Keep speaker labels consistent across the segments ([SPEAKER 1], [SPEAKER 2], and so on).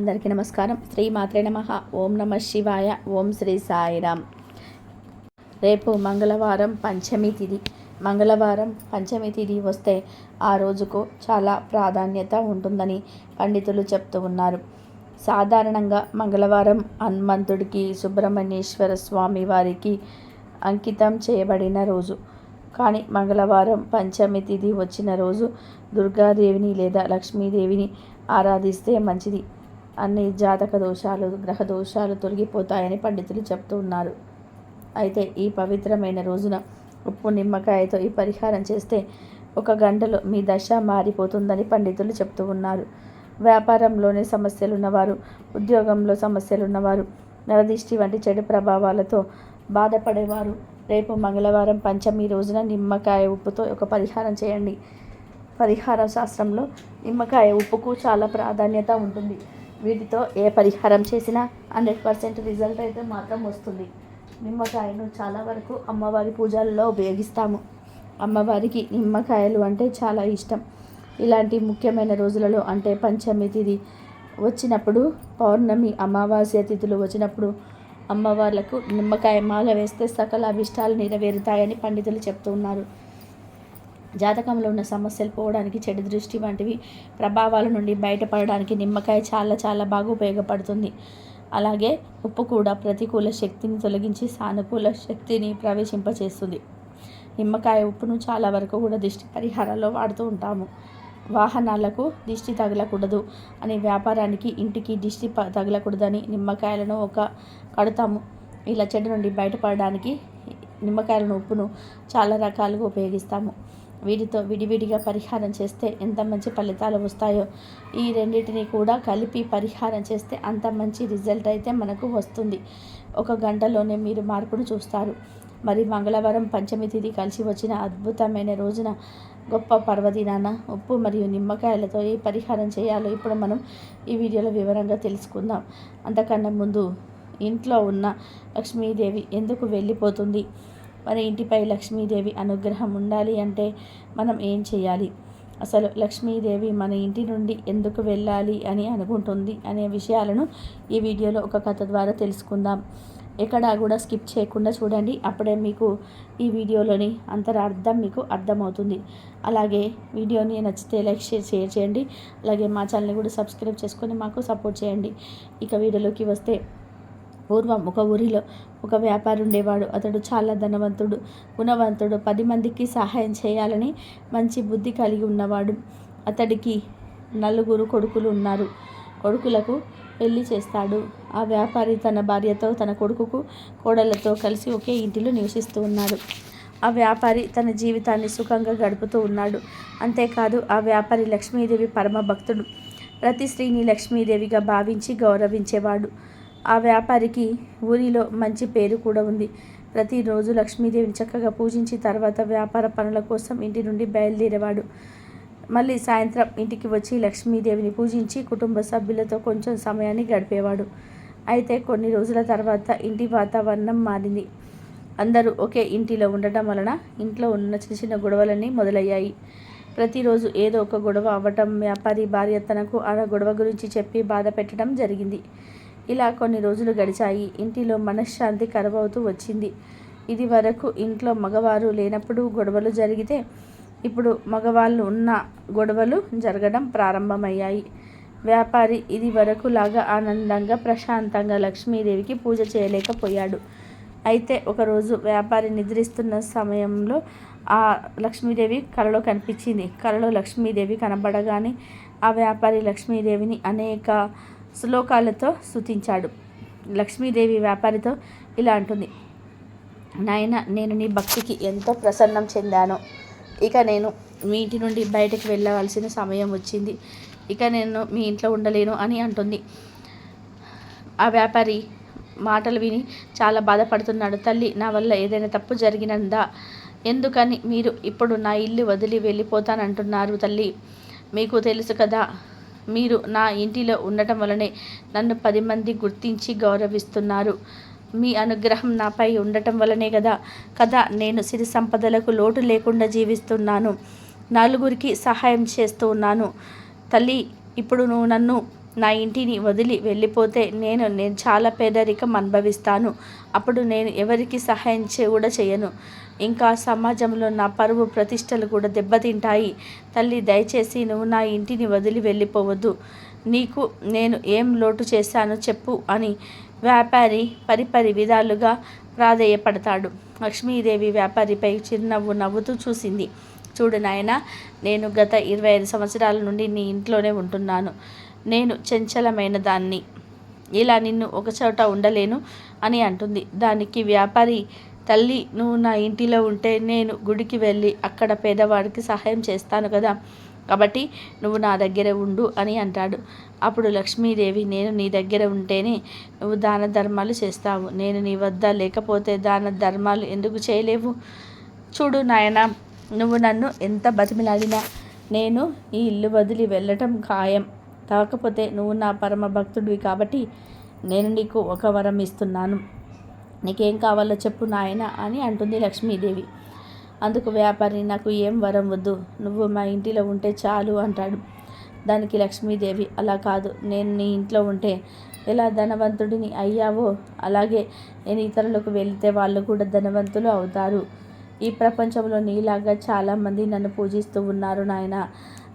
[SPEAKER 1] అందరికీ నమస్కారం. శ్రీ మాత్రే నమ. ఓం నమ శివాయ. ఓం శ్రీ సాయిరామ్. రేపు మంగళవారం పంచమి తిథి మంగళవారం పంచమి తిథి వస్తే ఆ రోజుకు చాలా ప్రాధాన్యత ఉంటుందని పండితులు చెప్తూ ఉన్నారు. సాధారణంగా మంగళవారం హనుమంతుడికి సుబ్రహ్మణ్యేశ్వర స్వామి వారికి అంకితం చేయబడిన రోజు. కానీ మంగళవారం పంచమి తిథి వచ్చిన రోజు దుర్గాదేవిని లేదా లక్ష్మీదేవిని ఆరాధిస్తే మంచిది. అన్ని జాతక దోషాలు గ్రహ దోషాలు తొలగిపోతాయని పండితులు చెప్తూ ఉన్నారు. అయితే ఈ పవిత్రమైన రోజున ఉప్పు నిమ్మకాయతో ఈ పరిహారం చేస్తే ఒక గంటలో మీ దశ మారిపోతుందని పండితులు చెప్తూ ఉన్నారు. వ్యాపారంలోనే సమస్యలు ఉన్నవారు ఉద్యోగంలో సమస్యలు ఉన్నవారు నరదిష్టి వంటి చెడు ప్రభావాలతో బాధపడేవారు. రేపు మంగళవారం పంచమి రోజున నిమ్మకాయ ఉప్పుతో ఒక పరిహారం చేయండి. పరిహార శాస్త్రంలో నిమ్మకాయ ఉప్పుకు చాలా ప్రాధాన్యత ఉంటుంది. వీటితో ఏ పరిహారం చేసినా హండ్రెడ్ పర్సెంట్ రిజల్ట్ అయితే మాత్రం వస్తుంది. నిమ్మకాయను చాలా వరకు అమ్మవారి పూజల్లో ఉపయోగిస్తాము. అమ్మవారికి నిమ్మకాయలు అంటే చాలా ఇష్టం. ఇలాంటి ముఖ్యమైన రోజులలో అంటే పంచమి తిథి వచ్చినప్పుడు పౌర్ణమి అమావాస్య తిథులు వచ్చినప్పుడు అమ్మవార్లకు నిమ్మకాయ మాల వేస్తే సకల అభిష్టాలు నెరవేరుతాయని పండితులు చెప్తూ ఉన్నారు. జాతకంలో ఉన్న సమస్యలు పోవడానికి చెడు దృష్టి వంటివి ప్రభావాల నుండి బయటపడడానికి నిమ్మకాయ చాలా చాలా బాగా ఉపయోగపడుతుంది. అలాగే ఉప్పు కూడా ప్రతికూల శక్తిని తొలగించి సానుకూల శక్తిని ప్రవేశింపచేస్తుంది. నిమ్మకాయ ఉప్పును చాలా వరకు కూడా దిష్టి పరిహారాల్లో వాడుతూ ఉంటాము. వాహనాలకు దిష్టి తగలకూడదు అని వ్యాపారానికి ఇంటికి దిష్టి తగలకూడదని నిమ్మకాయలను ఒక కడతాము. ఇలా చెడు నుండి బయటపడడానికి నిమ్మకాయలను ఉప్పును చాలా రకాలుగా ఉపయోగిస్తాము. వీటితో విడివిడిగా పరిహారం చేస్తే ఎంత మంచి ఫలితాలు వస్తాయో ఈ రెండింటిని కూడా కలిపి పరిహారం చేస్తే అంత మంచి రిజల్ట్ అయితే మనకు వస్తుంది. ఒక గంటలోనే మీరు మార్పును చూస్తారు. మరి మంగళవారం పంచమి తిథి కలిసి వచ్చిన అద్భుతమైన రోజున గొప్ప పర్వదినాన ఉప్పు మరియు నిమ్మకాయలతో ఏ పరిహారం చేయాలో ఇప్పుడు మనం ఈ వీడియోలో వివరంగా తెలుసుకుందాం. అంతకన్నా ముందు ఇంట్లో ఉన్న లక్ష్మీదేవి ఎందుకు వెళ్ళిపోతుంది? మరి ఇంటిపై లక్ష్మీదేవి అనుగ్రహం ఉండాలి అంటే మనం ఏం చేయాలి? అసలు లక్ష్మీదేవి మన ఇంటి నుండి ఎందుకు వెళ్ళాలి అని అనుకుంటుంది అనే విషయాలను ఈ వీడియోలో ఒక కథ ద్వారా తెలుసుకుందాం. ఎక్కడా కూడా స్కిప్ చేయకుండా చూడండి. అప్పుడే మీకు ఈ వీడియోలోని అంతరార్థం మీకు అర్థమవుతుంది. అలాగే వీడియోని నచ్చితే లైక్ షేర్ షేర్ చేయండి. అలాగే మా ఛానల్ని కూడా సబ్స్క్రైబ్ చేసుకొని మాకు సపోర్ట్ చేయండి. ఇక వీడియోలోకి వస్తే పూర్వం ఒక ఊరిలో ఒక వ్యాపారి ఉండేవాడు. అతడు చాలా ధనవంతుడు గుణవంతుడు. పది మందికి సహాయం చేయాలని మంచి బుద్ధి కలిగి ఉన్నవాడు. అతడికి నలుగురు కొడుకులు ఉన్నారు. కొడుకులకు పెళ్ళి చేస్తాడు. ఆ వ్యాపారి తన భార్యతో తన కొడుకుకు కోడళ్ళతో కలిసి ఒకే ఇంటిలో నివసిస్తూ ఉన్నాడు. ఆ వ్యాపారి తన జీవితాన్ని సుఖంగా గడుపుతూ ఉన్నాడు. అంతేకాదు ఆ వ్యాపారి లక్ష్మీదేవి పరమ భక్తుడు ప్రతి స్త్రీని లక్ష్మీదేవిగా భావించి గౌరవించేవాడు. ఆ వ్యాపారికి ఊరిలో మంచి పేరు కూడా ఉంది. ప్రతిరోజు లక్ష్మీదేవిని చక్కగా పూజించి తర్వాత వ్యాపార పనుల కోసం ఇంటి నుండి బయలుదేరేవాడు. మళ్ళీ సాయంత్రం ఇంటికి వచ్చి లక్ష్మీదేవిని పూజించి కుటుంబ సభ్యులతో కొంచెం సమయాన్ని గడిపేవాడు. అయితే కొన్ని రోజుల తర్వాత ఇంటి వాతావరణం మారింది. అందరూ ఒకే ఇంటిలో ఉండటం వలన ఇంట్లో ఉన్న చిన్న చిన్న గొడవలన్నీ మొదలయ్యాయి. ప్రతిరోజు ఏదో ఒక గొడవ అవ్వటం వ్యాపారి భార్య తనకు ఆ గొడవ గురించి చెప్పి బాధ పెట్టడం జరిగింది. ఇలా కొన్ని రోజులు గడిచాయి. ఇంటిలో మనశ్శాంతి కరువవుతూ వచ్చింది. ఇది వరకు ఇంట్లో మగవారు లేనప్పుడు గొడవలు జరిగితే ఇప్పుడు మగవాళ్ళు ఉన్న గొడవలు జరగడం ప్రారంభమయ్యాయి. వ్యాపారి ఇది వరకు లాగా ఆనందంగా ప్రశాంతంగా లక్ష్మీదేవికి పూజ చేయలేకపోయాడు. అయితే ఒకరోజు వ్యాపారి నిద్రిస్తున్న సమయంలో ఆ లక్ష్మీదేవి కలలో కనిపించింది. కలలో లక్ష్మీదేవి కనబడగానే ఆ వ్యాపారి లక్ష్మీదేవిని అనేక శ్లోకాలతో స్థుతించాడు లక్ష్మీదేవి వ్యాపారితో ఇలా అంటుంది. నాయన నేను నీ భక్తికి ఎంతో ప్రసన్నం చెందాను. ఇక నేను మీ ఇంటి నుండి బయటకు వెళ్ళవలసిన సమయం వచ్చింది. ఇక నేను మీ ఇంట్లో ఉండలేను అని అంటుంది. ఆ వ్యాపారి మాటలు విని చాలా బాధపడుతున్నాడు. తల్లి నా వల్ల ఏదైనా తప్పు జరిగినందా? ఎందుకని మీరు ఇప్పుడు నా ఇల్లు వదిలి వెళ్ళిపోతానంటున్నారు తల్లి. మీకు తెలుసు కదా మీరు నా ఇంటిలో ఉండటం వలనే నన్ను పది మంది గుర్తించి గౌరవిస్తున్నారు. మీ అనుగ్రహం నాపై ఉండటం వలనే కదా కదా నేను సిరి సంపదలకు లోటు లేకుండా జీవిస్తున్నాను. నలుగురికి సహాయం చేస్తూ ఉన్నాను. తల్లి ఇప్పుడు నువ్వు నన్ను నా ఇంటిని వదిలి వెళ్ళిపోతే నేను నేను చాలా పేదరికం అనుభవిస్తాను. అప్పుడు నేను ఎవరికి సహాయం చే కూడా చేయను. ఇంకా సమాజంలో నా పరువు ప్రతిష్టలు కూడా దెబ్బతింటాయి. తల్లి దయచేసి నువ్వు నా ఇంటిని వదిలి వెళ్ళిపోవద్దు. నీకు నేను ఏం లోటు చేశానో చెప్పు అని వ్యాపారి పరిపరి విధాలుగా ప్రాధేయపడతాడు. లక్ష్మీదేవి వ్యాపారిపై చిరునవ్వు నవ్వుతూ చూసింది. చూడు నాయన నేను గత ఇరవై ఐదు సంవత్సరాల నుండి నీ ఇంట్లోనే ఉంటున్నాను. నేను చంచలమైన దాన్ని. ఇలా నిన్ను ఒకచోట ఉండలేను అని అంటుంది. దానికి వ్యాపారి తల్లి నువ్వు నా ఇంటిలో ఉంటే నేను గుడికి వెళ్ళి అక్కడ పేదవాడికి సహాయం చేస్తాను కదా. కాబట్టి నువ్వు నా దగ్గర ఉండు అని అంటాడు. అప్పుడు లక్ష్మీదేవి నేను నీ దగ్గర ఉంటేనే నువ్వు దాన ధర్మాలు చేస్తావు. నేను నీ వద్ద లేకపోతే దాన ధర్మాలు ఎందుకు చేయలేవు? చూడు నాయన నువ్వు నన్ను ఎంత బతిమిలాడినా నేను ఈ ఇల్లు వదిలి వెళ్ళటం ఖాయం. కాకపోతే నువ్వు నా పరమ భక్తుడివి కాబట్టి నేను నీకు ఒక వరం ఇస్తున్నాను. నీకేం కావాలో చెప్పు నాయన అని అంటుంది లక్ష్మీదేవి. అందుకు వ్యాపారి నాకు ఏం వరం వద్దు. నువ్వు మా ఇంటిలో ఉంటే చాలు అంటాడు దానికి లక్ష్మీదేవి. అలా కాదు నేను నీ ఇంట్లో ఉంటే ఎలా ధనవంతుడిని అయ్యావో? అలాగే నేను ఇతరులకు వెళితే వాళ్ళు కూడా ధనవంతులు అవుతారు. ఈ ప్రపంచంలో నీలాగా చాలామంది నన్ను పూజిస్తూ ఉన్నారు నాయన.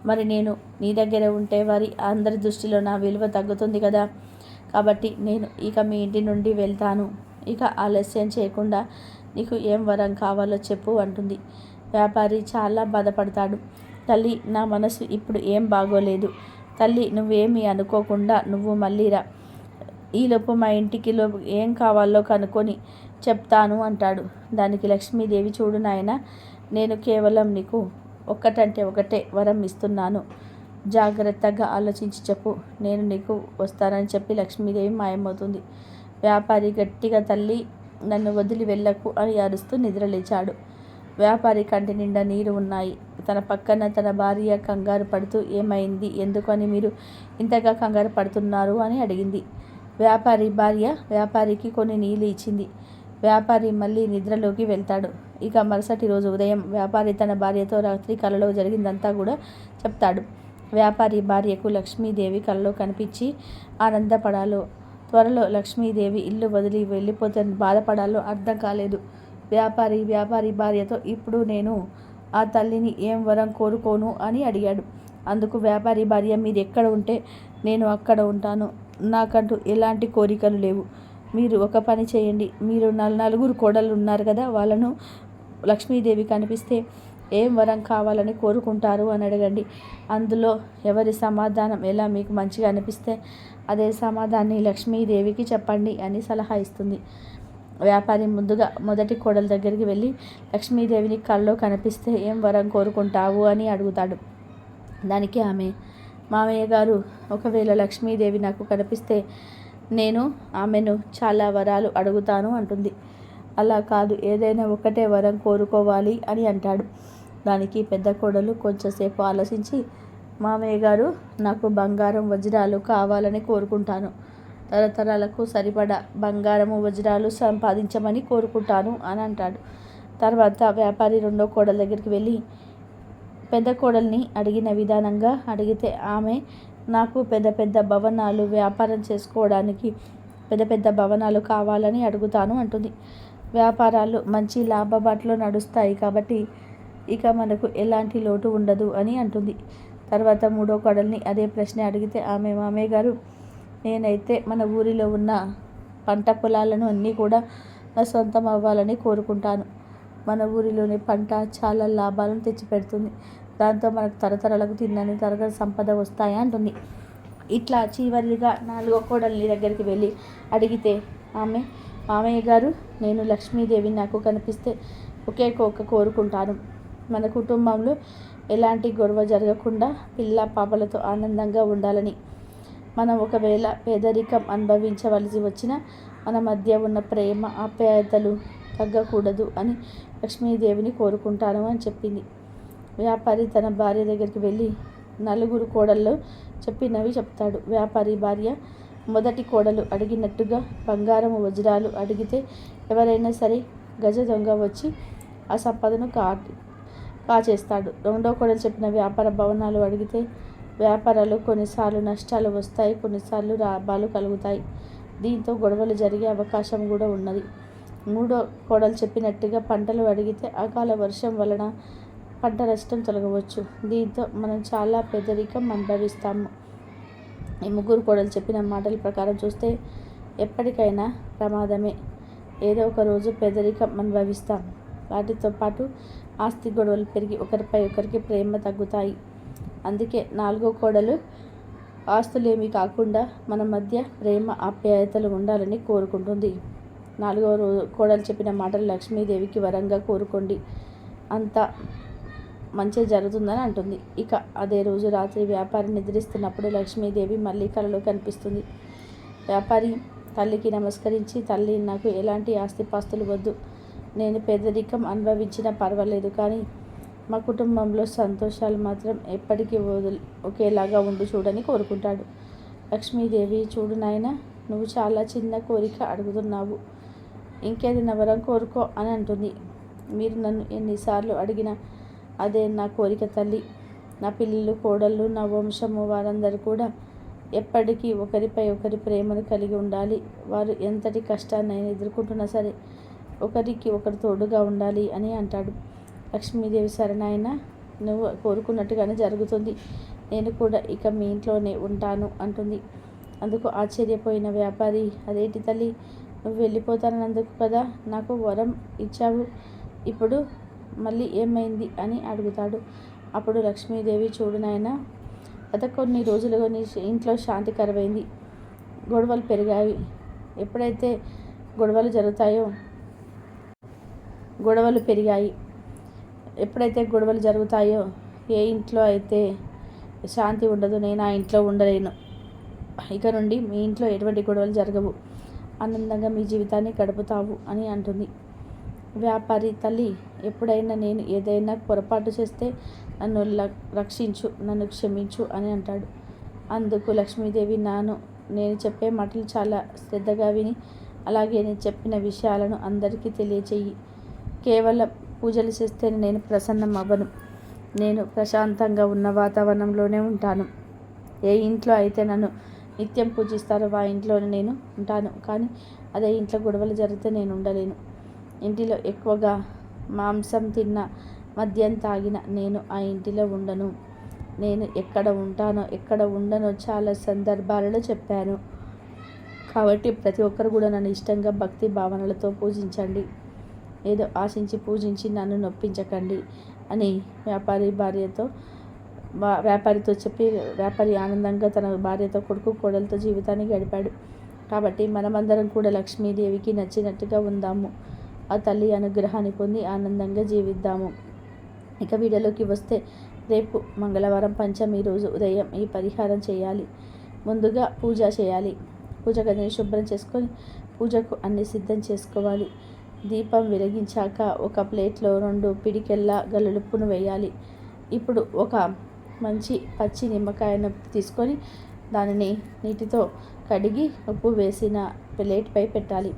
[SPEAKER 1] మరి నేను నీ దగ్గర ఉంటే వారి అందరి దృష్టిలో నా విలువ తగ్గుతుంది కదా? కాబట్టి నేను ఇక మీ ఇంటి నుండి వెళ్తాను. ఇక ఆలస్యం చేయకుండా నీకు ఏం వరం కావాలో చెప్పు అంటుంది. వ్యాపారి చాలా బాధపడతాడు. తల్లి నా మనసు ఇప్పుడు ఏం బాగోలేదు. తల్లి నువ్వేమీ అనుకోకుండా నువ్వు మళ్ళీ రా. ఈలోపు మా ఇంటికి లోపు ఏం కావాలో కనుక్కొని చెప్తాను అంటాడు. దానికి లక్ష్మీదేవి చూడు నాయన నేను కేవలం నీకు ఒక్కటంటే ఒకటే వరం ఇస్తున్నాను. జాగ్రత్తగా ఆలోచించి చెప్పు. నేను నీకు వస్తానని చెప్పి లక్ష్మీదేవి మాయమవుతుంది. వ్యాపారి గట్టిగా తల్లి నన్ను వదిలి వెళ్ళకు అని అరుస్తూ నిద్రలేచాడు. వ్యాపారి కంటి నిండా నీరు ఉన్నాయి. తన పక్కన తన భార్య కంగారు పడుతూ ఏమైంది? ఎందుకని మీరు ఇంతగా కంగారు పడుతున్నారు అని అడిగింది. వ్యాపారి భార్య వ్యాపారికి కొన్ని నీళ్ళు ఇచ్చింది. వ్యాపారి మళ్ళీ నిద్రలోకి వెళ్తాడు. ఇక మరుసటి రోజు ఉదయం వ్యాపారి తన భార్యతో రాత్రి కలలో జరిగిందంతా కూడా చెప్తాడు. వ్యాపారి భార్యకు లక్ష్మీదేవి కలలో కనిపించి ఆనందపడాలో త్వరలో లక్ష్మీదేవి ఇల్లు వదిలి వెళ్ళిపోతే బాధపడాలో అర్థం కాలేదు. వ్యాపారి వ్యాపారి భార్యతో ఇప్పుడు నేను ఆ తల్లిని ఏం వరం కోరుకోను అని అడిగాడు. అందుకు వ్యాపారి భార్య మీరు ఎక్కడ ఉంటే నేను అక్కడ ఉంటాను. నాకంటూ ఎలాంటి కోరికలు లేవు. మీరు ఒక పని చేయండి. మీరు నలుగురు కోడలు ఉన్నారు కదా వాళ్ళను లక్ష్మీదేవి కనిపిస్తే ఏం వరం కావాలని కోరుకుంటారు అని అడగండి. అందులో ఎవరి సమాధానం ఎలా మీకు మంచిగా అనిపిస్తే అదే సమాధాన్ని లక్ష్మీదేవికి చెప్పండి అని సలహా ఇస్తుంది. వ్యాపారి ముందుగా మొదటి కోడల దగ్గరికి వెళ్ళి లక్ష్మీదేవిని కల్లో కనిపిస్తే ఏం వరం కోరుకుంటావు అని అడుగుతాడు. దానికి ఆమె మామయ్య గారు ఒకవేళ లక్ష్మీదేవి నాకు కనిపిస్తే నేను ఆమెను చాలా వరాలు అడుగుతాను అంటుంది. అలా కాదు ఏదైనా ఒకటే వరం కోరుకోవాలి అని అంటాడు. దానికి పెద్ద కోడలు కొంచెంసేపు ఆలోచించి మామయ్య గారు నాకు బంగారం వజ్రాలు కావాలని కోరుకుంటాను. తరతరాలకు సరిపడా బంగారము వజ్రాలు సంపాదించమని కోరుకుంటాను అని అంటాడు. తర్వాత వ్యాపారి రెండో కోడల దగ్గరికి వెళ్ళి పెద్ద కోడల్ని అడిగిన విధానంగా అడిగితే ఆమె నాకు పెద్ద పెద్ద భవనాలు వ్యాపారం చేసుకోవడానికి పెద్ద పెద్ద భవనాలు కావాలని అడుగుతాను అంటుంది. వ్యాపారాలు మంచి లాభబాట్లో నడుస్తాయి కాబట్టి ఇక మనకు ఎలాంటి లోటు ఉండదు అని అంటుంది. తర్వాత మూడో కోడల్ని అదే ప్రశ్న అడిగితే ఆమె మామయ్య గారు నేనైతే మన ఊరిలో ఉన్న పంట పొలాలను అన్నీ కూడా నా సొంతం అవ్వాలని కోరుకుంటాను. మన ఊరిలోని పంట చాలా లాభాలను తెచ్చిపెడుతుంది. దాంతో మనకు తరతరాలకు తిన్నని తరగతి సంపద వస్తాయి? అంటుంది. ఇట్లా చివరిగా నాలుగో కోడల్ని దగ్గరికి వెళ్ళి అడిగితే ఆమె మామయ్య గారు నేను లక్ష్మీదేవి నాకు కనిపిస్తే ఒకే కోక కోరుకుంటాను. మన కుటుంబంలో ఎలాంటి గొడవ జరగకుండా పిల్ల పాపలతో ఆనందంగా ఉండాలని. మనం ఒకవేళ పేదరికం అనుభవించవలసి వచ్చినా మన మధ్య ఉన్న ప్రేమ ఆప్యాయతలు తగ్గకూడదు అని లక్ష్మీదేవిని కోరుకుంటాను అని చెప్పింది. వ్యాపారి తన భార్య దగ్గరికి వెళ్ళి నలుగురు కోడల్లో చెప్పినవి చెప్తాడు. వ్యాపారి భార్య మొదటి కోడలు అడిగినట్టుగా బంగారం వజ్రాలు అడిగితే ఎవరైనా సరే గజ దొంగ వచ్చి ఆ సంపదను కా కాచేస్తాడు. రెండో కోడలు చెప్పిన వ్యాపార భవనాలు అడిగితే వ్యాపారాలు కొన్నిసార్లు నష్టాలు వస్తాయి కొన్నిసార్లు లాభాలు కలుగుతాయి. దీంతో గొడవలు జరిగే అవకాశం కూడా ఉన్నది. మూడో కోడలు చెప్పినట్టుగా పంటలు అడిగితే అకాల వర్షం వలన పంట నష్టం తొలగవచ్చు. దీంతో మనం చాలా పెద్దరికం అనుభవిస్తాము. ఈ ముగ్గురు కోడలు చెప్పిన మాటల ప్రకారం చూస్తే ఎప్పటికైనా ప్రమాదమే. ఏదో ఒక రోజు పేదరికం అనుభవిస్తాం. వాటితో పాటు ఆస్తి గొడవలు పెరిగి ఒకరిపై ఒకరికి ప్రేమ తగ్గుతాయి. అందుకే నాలుగో కోడలు ఆస్తులేమీ కాకుండా మన మధ్య ప్రేమ ఆప్యాయతలు ఉండాలని కోరుకుంటుంది. నాలుగో రోజు కోడలు చెప్పిన మాటలు లక్ష్మీదేవికి వరంగా కోరుకోండి. అంతా మంచి జరుగుతుందని అంటుంది. ఇక అదే రోజు రాత్రి వ్యాపారి నిద్రిస్తున్నప్పుడు లక్ష్మీదేవి మళ్ళీ కలలో కనిపిస్తుంది. వ్యాపారి తల్లికి నమస్కరించి తల్లి నాకు ఎలాంటి ఆస్తిపాస్తులు వద్దు. నేను పేదరికం అనుభవించినా పర్వాలేదు కానీ మా కుటుంబంలో సంతోషాలు మాత్రం ఎప్పటికీ వదిలి ఒకేలాగా ఉండి చూడని కోరుకుంటాడు. లక్ష్మీదేవి చూడు నాయన నువ్వు చాలా చిన్న కోరిక అడుగుతున్నావు. ఇంకేదైనా వరం కోరుకో అని అంటుంది. మీరు నన్ను ఎన్నిసార్లు అడిగినా అదే నా కోరిక తల్లి. నా పిల్లలు కోడళ్ళు నా వంశము వారందరూ కూడా ఎప్పటికీ ఒకరిపై ఒకరి ప్రేమను కలిగి ఉండాలి. వారు ఎంతటి కష్టాన్నైనా ఎదుర్కొంటున్నా సరే ఒకరికి ఒకరు తోడుగా ఉండాలి అని అంటాడు. లక్ష్మీదేవి సరణాయన నువ్వు కోరుకున్నట్టుగానే జరుగుతుంది. నేను కూడా ఇక మీ ఇంట్లోనే ఉంటాను అంటుంది. అందుకు ఆశ్చర్యపోయిన వ్యాపారి అదేంటి తల్లి? నువ్వు వెళ్ళిపోతానందుకు కదా? నాకు వరం ఇచ్చావు. ఇప్పుడు మళ్ళీ ఏమైంది అని అడుగుతాడు. అప్పుడు లక్ష్మీదేవి చూడు నాయన గత కొన్ని రోజులుగా నీ ఇంట్లో శాంతి కరువైంది. గొడవలు పెరిగాయి. ఎప్పుడైతే గొడవలు జరుగుతాయో గొడవలు పెరిగాయి. ఎప్పుడైతే గొడవలు జరుగుతాయో ఏ ఇంట్లో అయితే శాంతి ఉండదు నేను ఆ ఇంట్లో ఉండలేను. ఇక నుండి మీ ఇంట్లో ఎటువంటి గొడవలు జరగవు. ఆనందంగా మీ జీవితాన్ని గడుపుతావు అని అంటుంది. వ్యాపారి తల్లి ఎప్పుడైనా నేను ఏదైనా పొరపాటు చేస్తే నన్ను రక్షించు నన్ను క్షమించు అని అంటాడు. అందుకు లక్ష్మీదేవి నాను నేను చెప్పే మాటలు చాలా శ్రద్ధగా విని అలాగే నేను చెప్పిన విషయాలను అందరికీ తెలియచేయి. కేవలం పూజలు చేస్తే నేను ప్రసన్నం అవ్వను నేను ప్రశాంతంగా ఉన్న వాతావరణంలోనే ఉంటాను. ఏ ఇంట్లో అయితే నన్ను నిత్యం పూజిస్తారో ఆ ఇంట్లోనే నేను ఉంటాను. కానీ అదే ఇంట్లో గొడవలు జరిగితే నేను ఉండలేను. ఇంటిలో ఎక్కువగా మాంసం తిన్న మద్యం తాగిన నేను ఆ ఇంటిలో ఉండను. నేను ఎక్కడ ఉంటానో ఎక్కడ ఉండనో చాలా సందర్భాలలో చెప్పాను. కాబట్టి ప్రతి ఒక్కరు కూడా నన్ను ఇష్టంగా భక్తి భావనలతో పూజించండి. ఏదో ఆశించి పూజించి నన్ను నొప్పించకండి అని వ్యాపారి భార్యతో వ్యాపారితో చెప్పి వ్యాపారి ఆనందంగా తన భార్యతో కొడుకు కోడలతో జీవితాన్ని గడిపాడు. కాబట్టి మనమందరం కూడా లక్ష్మీదేవికి నచ్చినట్టుగా ఉందాము. ఆ తల్లి అనుగ్రహాన్ని పొంది ఆనందంగా జీవిద్దాము. ఇక వీడియోలోకి వస్తే రేపు మంగళవారం పంచమి రోజు ఉదయం ఈ పరిహారం చేయాలి. ముందుగా పూజ చేయాలి. పూజ గదిని శుభ్రం చేసుకొని పూజకు అన్ని సిద్ధం చేసుకోవాలి. దీపం వెలిగించాక ఒక ప్లేట్లో రెండు పిడికెళ్ళ గల్లులుప్పును వేయాలి. ఇప్పుడు ఒక మంచి పచ్చి నిమ్మకాయను తీసుకొని దానిని నీటితో కడిగి ఉప్పు వేసిన ప్లేట్పై పెట్టాలి.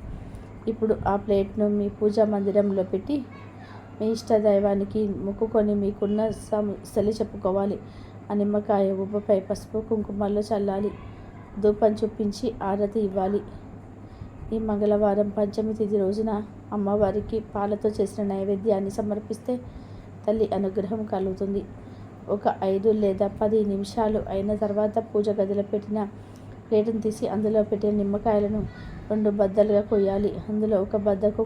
[SPEAKER 1] ఇప్పుడు ఆ ప్లేట్ను మీ పూజా మందిరంలో పెట్టి మీ ఇష్ట దైవానికి మొక్కుకొని మీకున్న సమస్యలు చెప్పుకోవాలి. ఆ నిమ్మకాయ ఉబ్బపై పసుపు కుంకుమల్లో చల్లాలి. ధూపం చూపించి ఆరతి ఇవ్వాలి. ఈ మంగళవారం పంచమి తిథి రోజున అమ్మవారికి పాలతో చేసిన నైవేద్యాన్ని సమర్పిస్తే తల్లి అనుగ్రహం కలుగుతుంది. ఒక ఐదు లేదా పది నిమిషాలు అయిన తర్వాత పూజ గదిలో పెట్టిన ప్లేటును తీసి అందులో పెట్టిన నిమ్మకాయలను రెండు బద్దలుగా కొయ్యాలి. అందులో ఒక బద్దకు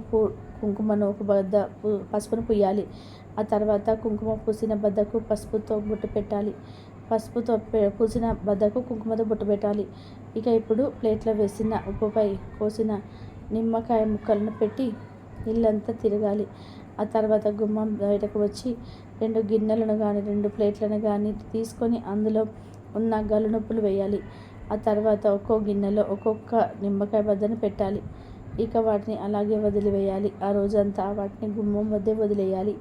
[SPEAKER 1] కుంకుమను ఒక బద్ద పసుపును పుయ్యాలి ఆ తర్వాత కుంకుమ పూసిన బద్దకు పసుపుతో బొట్టు పెట్టాలి. పసుపుతో పూసిన బద్దకు కుంకుమతో బొట్టు పెట్టాలి. ఇక ఇప్పుడు ప్లేట్లో వేసిన ఉప్పుపై కోసిన నిమ్మకాయ ముక్కలను పెట్టి ఇల్లంతా తిరగాలి. ఆ తర్వాత గుమ్మం బయటకు వచ్చి రెండు గిన్నెలను కానీ రెండు ప్లేట్లను కానీ తీసుకొని అందులో ఉన్న గలునొప్పులు వేయాలి. ఆ తర్వాత ఒక్కో గిన్నెలో ఒక్కొక్క నిమ్మకాయ వద్దను పెట్టాలి. ఇక వాటిని అలాగే వదిలివేయాలి. ఆ రోజంతా వాటిని గుమ్మం వద్దే వదిలేయాలి.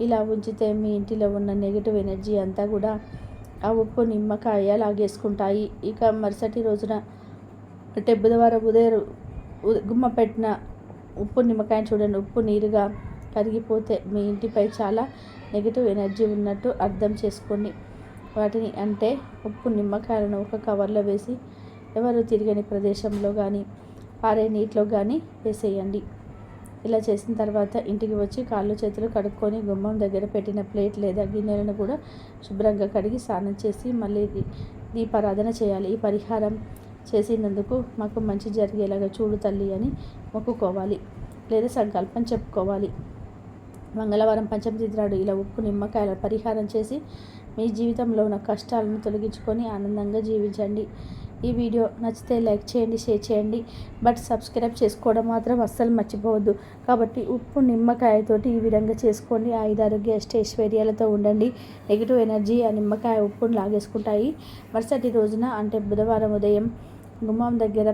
[SPEAKER 1] ఇలా ఉంచితే మీ ఇంటిలో ఉన్న నెగిటివ్ ఎనర్జీ అంతా కూడా ఆ ఉప్పు నిమ్మకాయ లాగేసుకుంటాయి. ఇక మరుసటి రోజున అంటే బుధవారం ఉదయం గుమ్మ పెట్టిన ఉప్పు నిమ్మకాయ చూడండి. ఉప్పు నీరుగా కరిగిపోతే మీ ఇంటిపై చాలా నెగిటివ్ ఎనర్జీ ఉన్నట్టు అర్థం చేసుకోండి. వాటిని అంటే ఉప్పు నిమ్మకాయలను ఒక కవర్లో వేసి ఎవరు తిరగని ప్రదేశంలో కానీ పారే నీటిలో కానీ వేసేయండి. ఇలా చేసిన తర్వాత ఇంటికి వచ్చి కాళ్ళు చేతులు కడుక్కొని గుమ్మం దగ్గర పెట్టిన ప్లేట్ లేదా గిన్నెలను కూడా శుభ్రంగా కడిగి స్నానం చేసి మళ్ళీ దీపారాధన చేయాలి. ఈ పరిహారం చేసినందుకు మాకు మంచి జరిగేలాగా చూడు తల్లి అని మొక్కుకోవాలి లేదా సంకల్పం చెప్పుకోవాలి. మంగళవారం పంచమి తిథి ఇలా ఉప్పు నిమ్మకాయల పరిహారం చేసి మీ జీవితంలో ఉన్న కష్టాలను తొలగించుకొని ఆనందంగా జీవించండి. ఈ వీడియో నచ్చితే లైక్ చేయండి షేర్ చేయండి. బట్ సబ్స్క్రైబ్ చేసుకోవడం మాత్రం అస్సలు మర్చిపోవద్దు. కాబట్టి ఉప్పు నిమ్మకాయతోటి ఈ విధంగా చేసుకోండి. ఆయుధారోగ్య అష్టైశ్వర్యాలతో ఉండండి. నెగిటివ్ ఎనర్జీ ఆ నిమ్మకాయ ఉప్పును లాగేసుకుంటాయి. మరుసటి రోజున అంటే బుధవారం ఉదయం గుమ్మం దగ్గర